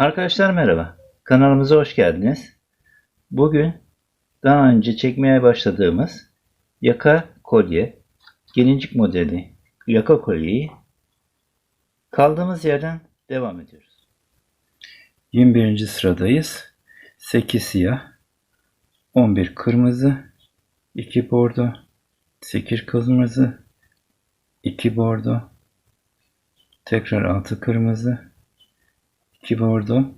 Arkadaşlar merhaba. Kanalımıza hoş geldiniz. Bugün daha önce çekmeye başladığımız yaka kolye, gelincik modeli yaka kolyeyi kaldığımız yerden devam ediyoruz. 21. sıradayız. 8 siyah, 11 kırmızı, 2 bordo, 8 kırmızı, 2 bordo, tekrar 6 kırmızı, 2 bordo,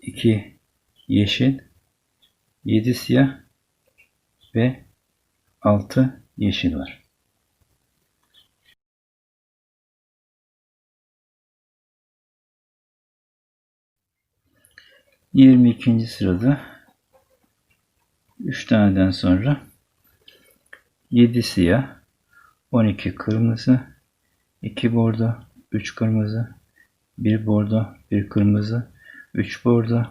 2 yeşil, 7 siyah. Ve 6 yeşil var. Yirmi ikinci sırada. 3 taneden sonra 7 siyah, 12 kırmızı, 2 bordo, 3 kırmızı, bir bordo, bir kırmızı, üç bordo,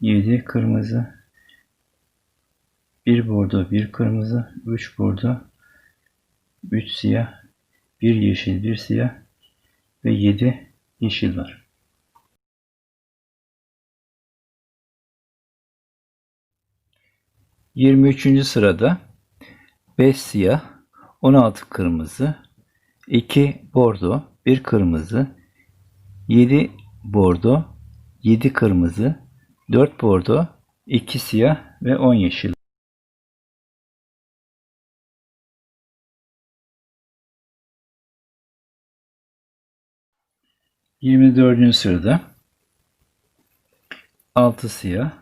yedi kırmızı, bir bordo, bir kırmızı, üç bordo, üç siyah, bir yeşil, bir siyah ve yedi yeşil var. Yirmi üçüncü sırada beş siyah, 16 kırmızı, 2 bordo, 1 kırmızı, 7 bordo, 7 kırmızı, 4 bordo, 2 siyah ve 10 yeşil. Yirmi dördüncü sırada altı siyah,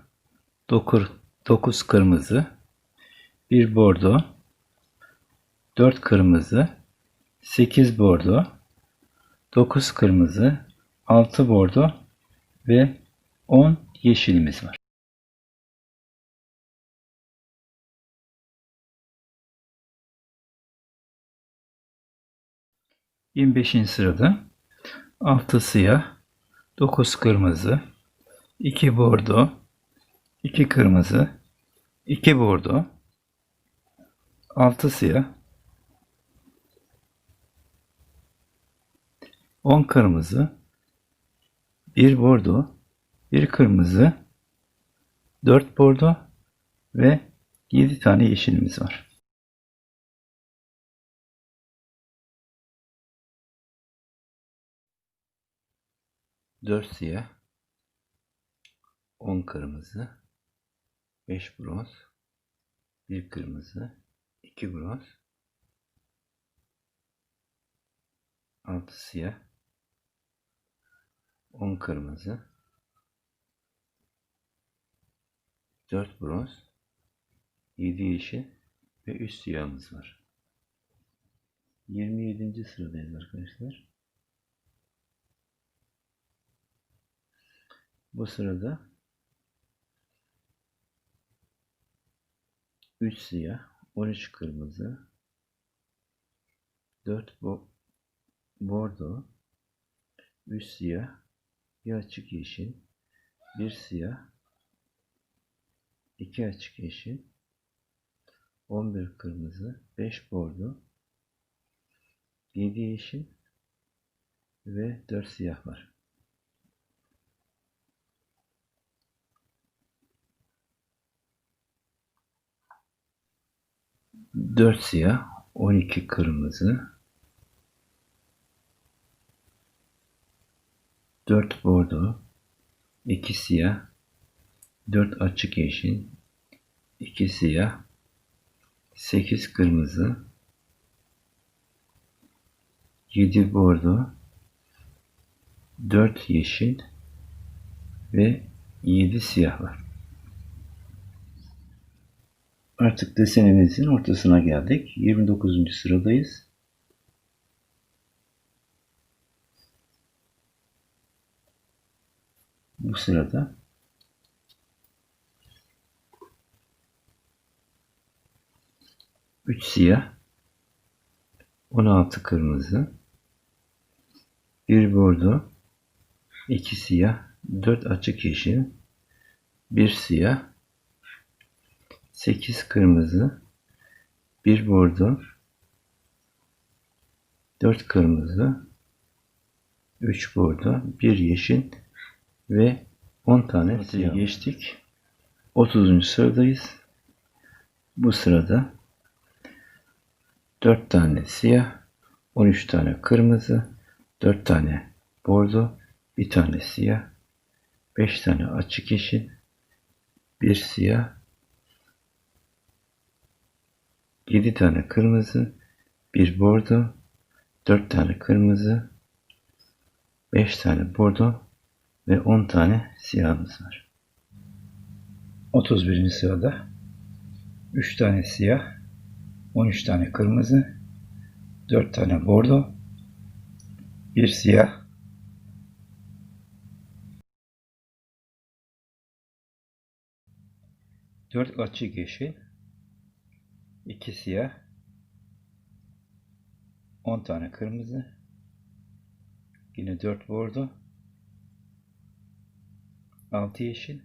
dokuz, dokuz kırmızı, bir bordo, 4 kırmızı, 8 bordo, 9 kırmızı, 6 bordo ve 10 yeşilimiz var. Yirmi beşinci sırada altı siyah, dokuz kırmızı, iki bordo, iki kırmızı, iki bordo, altı siyah, 10 kırmızı, 1 bordo, 1 kırmızı, 4 bordo ve 7 tane yeşilimiz var. Dört siyah, on kırmızı, beş bronz, bir kırmızı, iki bronz, altı siyah, 10 kırmızı, 4 bronz, 7 yeşil ve 3 siyahımız var. 27. sıradayız arkadaşlar. Bu sırada 3 siyah, 13 kırmızı, 4 bo bordo, 3 siyah, bir açık yeşil, bir siyah, iki açık yeşil, 11 kırmızı, 5 bordo, 7 yeşil ve 4 siyah var. Dört siyah, on iki kırmızı, 4 bordo, 2 siyah, 4 açık yeşil, 2 siyah, 8 kırmızı, 7 bordo, 4 yeşil ve 7 siyah var. Artık desenimizin ortasına geldik. 29. sıradayız. Bu sırada. Üç siyah, 16 kırmızı, bir bordo, iki siyah, dört açık yeşil, bir siyah, sekiz kırmızı, bir bordo, 4 kırmızı, 3 bordo, 1 yeşil ve 10 tane siyah. Geçtik. 30. sıradayız. Bu sırada 4 tane siyah, 13 tane kırmızı, 4 tane bordo, 1 tane siyah, 5 tane açık yeşil, 1 siyah, 7 tane kırmızı, 1 bordo, 4 tane kırmızı, 5 tane bordo ve 10 tane siyahımız var. 31. sırada 3 tane siyah, 13 tane kırmızı, 4 tane bordo, 1 siyah, Dört açık yeşil, iki siyah, on tane kırmızı, yine dört bordo, altı yeşil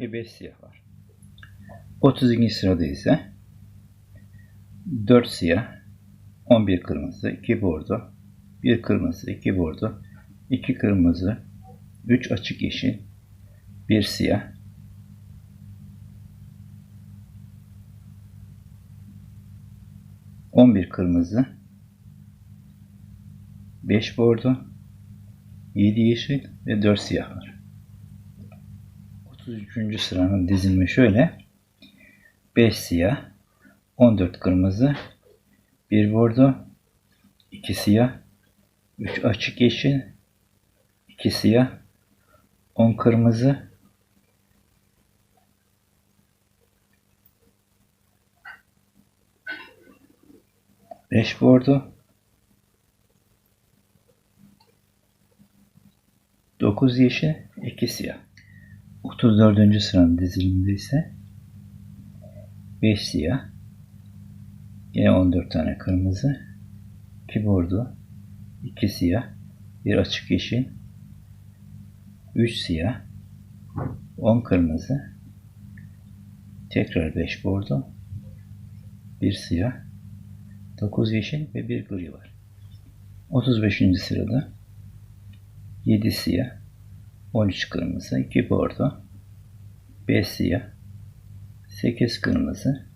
ve beş siyah var. 32. sırada ise 4 siyah, 11 kırmızı, 2 bordo, 1 kırmızı, 2 bordo, 2 kırmızı, 3 açık yeşil, 1 siyah, 11 kırmızı, 5 bordo, 7 yeşil ve 4 siyah var. 33. sıranın dizilimi şöyle. 5 siyah, 14 kırmızı, 1 bordo, 2 siyah, 3 açık yeşil, 2 siyah, 10 kırmızı, 5 bordo. 9 yeşil, 2 siyah. 34. sıranın diziliminde ise 5 siyah, yine 14 tane kırmızı, 2 bordo, 2 siyah, 1 açık yeşil, 3 siyah, 10 kırmızı, tekrar 5 bordo, 1 siyah, 9 yeşil ve 1 gri var. 35. sırada 7 siyah, 13 kırmızı, 2 bordo, 5 siyah, 8 kırmızı,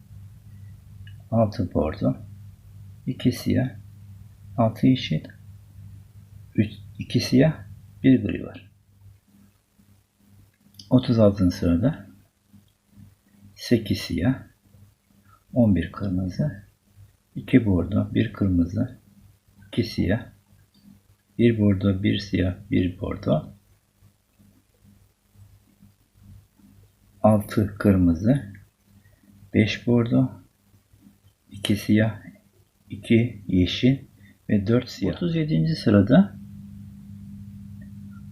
6 bordo, 2 siyah, 6 yeşil, 3, 2 siyah, 1 gri var. 36. sırada 8 siyah, 11 kırmızı, 2 bordo, 1 kırmızı, 2 siyah, 1 bordo, 1 siyah, 1 bordo, 6 kırmızı, 5 bordo, 2 siyah, 2 yeşil ve 4 siyah. 37. sırada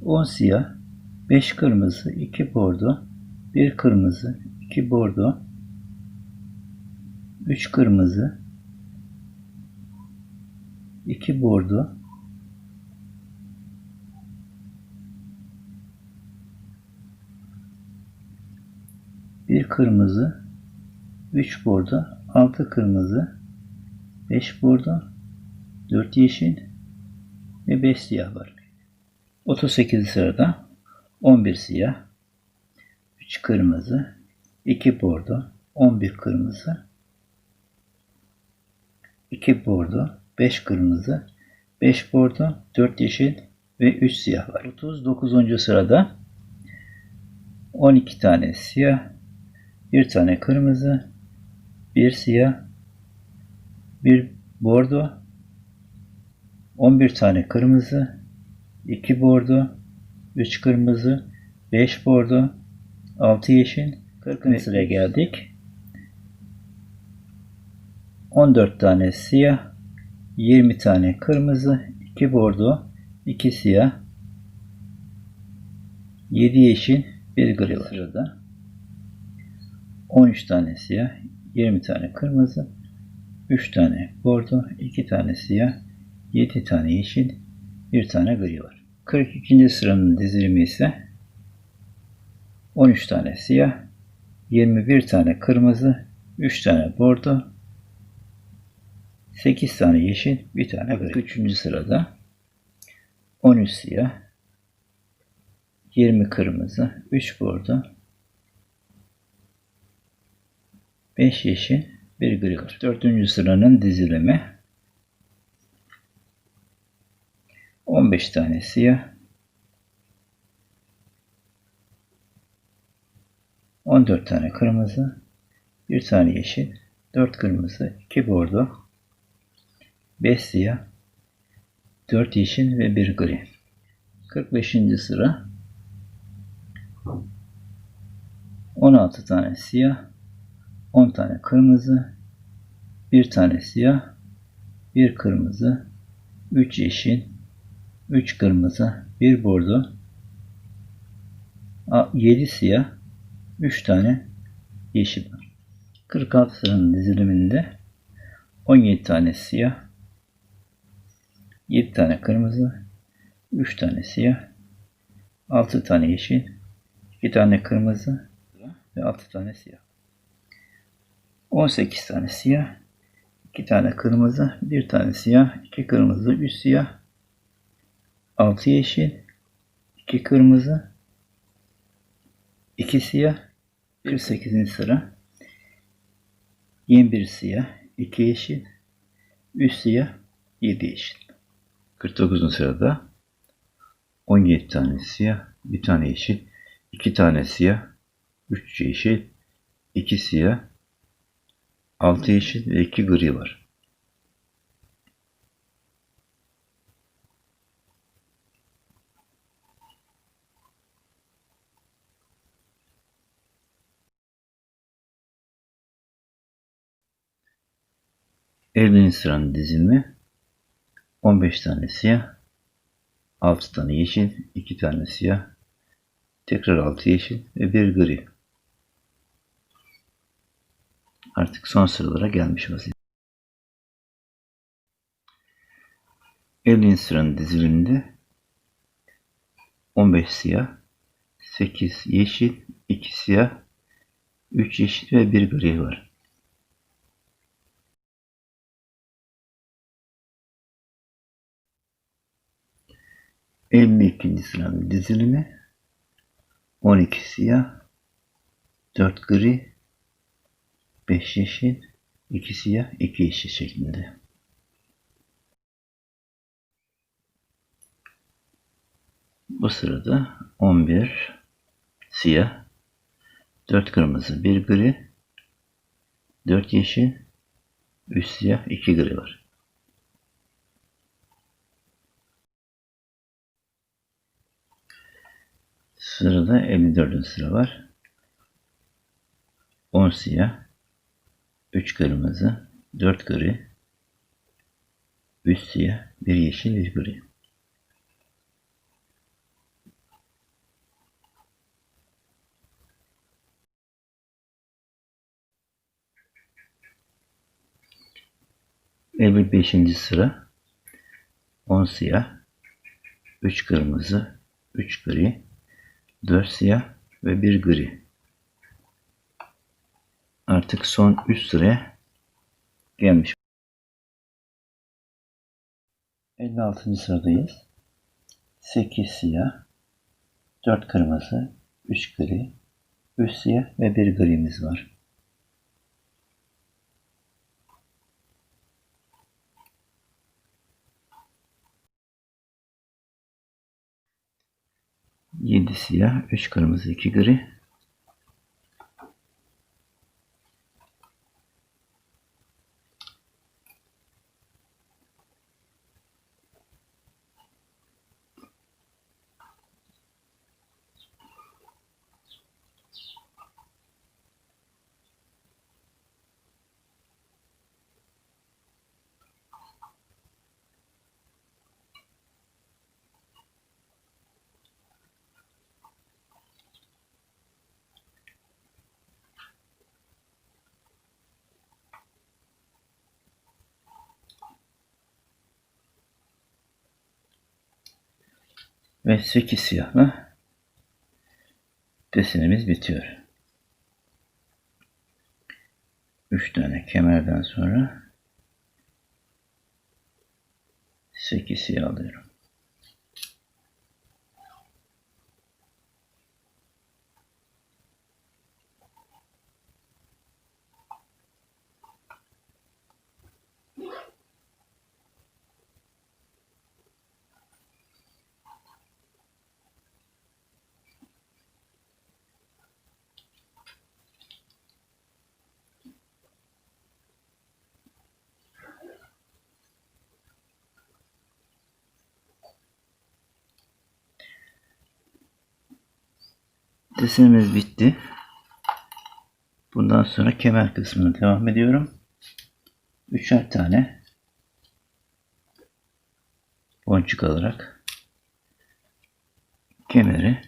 10 siyah, 5 kırmızı, 2 bordo, 1 kırmızı, 2 bordo, 3 kırmızı, 2 bordo bir kırmızı 3 bordo 6 kırmızı 5 bordo 4 yeşil ve 5 siyah var. 38 sırada 11 siyah 3 kırmızı 2 bordo 11 kırmızı 2 bordo 5 kırmızı, 5 bordo, 4 yeşil ve 3 siyah var. 39. sırada 12 tane siyah, 1 tane kırmızı, 1 siyah, 1 bordo, 11 tane kırmızı, 2 bordo, 3 kırmızı, 5 bordo, 6 yeşil, 40. sıraya geldik. 14 tane siyah, 20 tane kırmızı, 2 bordo, 2 siyah, 7 yeşil, 1 gri var. Sırada 13 tane siyah, 20 tane kırmızı, 3 tane bordo, 2 tane siyah, 7 tane yeşil, 1 tane gri var. 42. sıranın dizilimi ise 13 tane siyah, 21 tane kırmızı, 3 tane bordo, 8 tane yeşil, bir tane gri. 3. sırada 13 siyah, 20 kırmızı, 3 bordo, 5 yeşil, 1 gri var. 4. sıranın dizilimi 15 tane siyah, 14 tane kırmızı, 1 tane yeşil, 4 kırmızı, 2 bordo, 5 siyah, 4 yeşil ve 1 gri. 45. sıra 16 tane siyah, 10 tane kırmızı, 1 tane siyah, 1 kırmızı, 3 yeşil, 3 kırmızı, 1 bordo, 7 siyah, 3 tane yeşil var. 46 sıranın diziliminde 17 tane siyah, 7 tane kırmızı, 3 tane siyah, 6 tane yeşil, 2 tane kırmızı ve 6 tane siyah. 18 tane siyah, 2 tane kırmızı, 1 tane siyah, 2 kırmızı, 3 siyah, 6 yeşil, 2 kırmızı, 2 siyah, 48. sıra 21 siyah, 2 yeşil, 3 siyah, 7 yeşil. 49. sırada 17 tane siyah, 1 tane yeşil, 2 tane siyah, 3 yeşil, 2 siyah, 6 yeşil ve 2 gri var. Evliliğin sıranın dizilimi 15 tane siyah, 6 tane yeşil, 2 tane siyah, tekrar 6 yeşil ve 1 gri. Artık son sıralara gelmiş vaziyette. Evliliğin sıranın diziliminde 15 siyah, 8 yeşil, 2 siyah, 3 yeşil ve 1 gri var. İkinci sıranın dizilimi 12 siyah, 4 gri, 5 yeşil, 2 siyah, 2 yeşil şeklinde. Bu sırada 11 siyah, 4 kırmızı, 1 gri, 4 yeşil, 3 siyah, 2 gri var. Sırada 54. sıra var. 10 siyah, 3 kırmızı, 4 gri, 3 siyah, 1 yeşil, 1 gri. Elbet 5. sıra 10 siyah, 3 kırmızı, 3 gri, 4 siyah ve 1 gri. Artık son 3 sıraya gelmiş. 56. sıradayız. 8 siyah, 4 kırmızı, 3 gri, 3 siyah ve 1 grimiz var. Yedi siyah, üç kırmızı, iki gri. ve 8 siyahla desenimiz bitiyor. 3 tane kemerden sonra 8 siyah alıyorum. Desenimiz bitti. Bundan sonra kemer kısmına devam ediyorum. Üçer tane boncuk alarak kemeri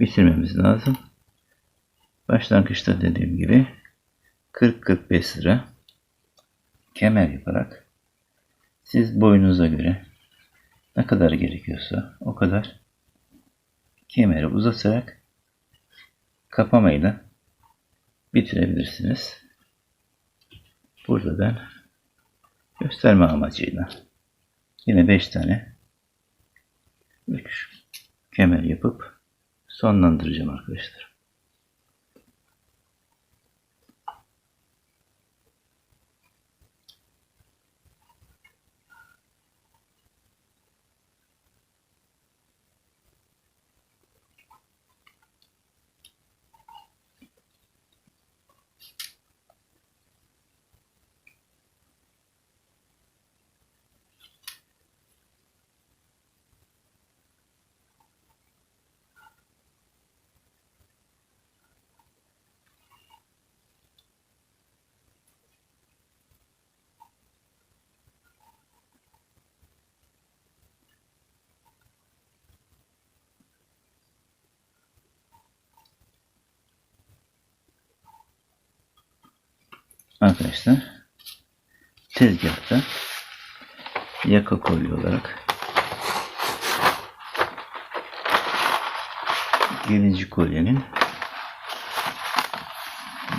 bitirmemiz lazım. Başlangıçta dediğim gibi 40-45 sıra kemer yaparak siz boyunuza göre ne kadar gerekiyorsa o kadar kemeri uzatarak kapamayla bitirebilirsiniz. Burada ben gösterme amacıyla yine 5 tane 3 kemer yapıp sonlandıracağım arkadaşlar. Arkadaşlar tezgahta yaka kolye olarak gelinci kolyenin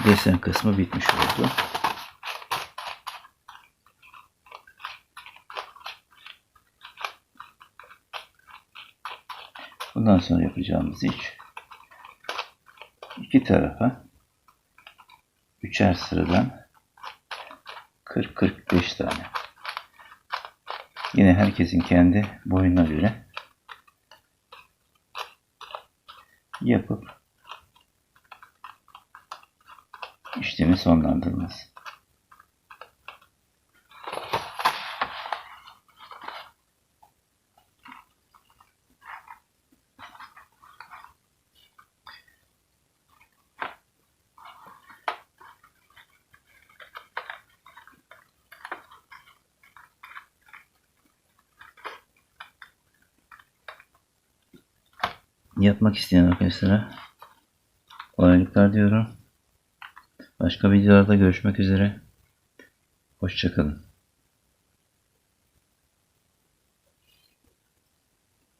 desen kısmı bitmiş oldu. Bundan sonra yapacağımız iş iki tarafa üçer sıradan 40-45 tane. Yine herkesin kendi boyuna göre yapıp işlemi sonlandırması. Yapmak isteyen arkadaşlara kolaylıklar diyorum. Başka videolarda görüşmek üzere. Hoşçakalın.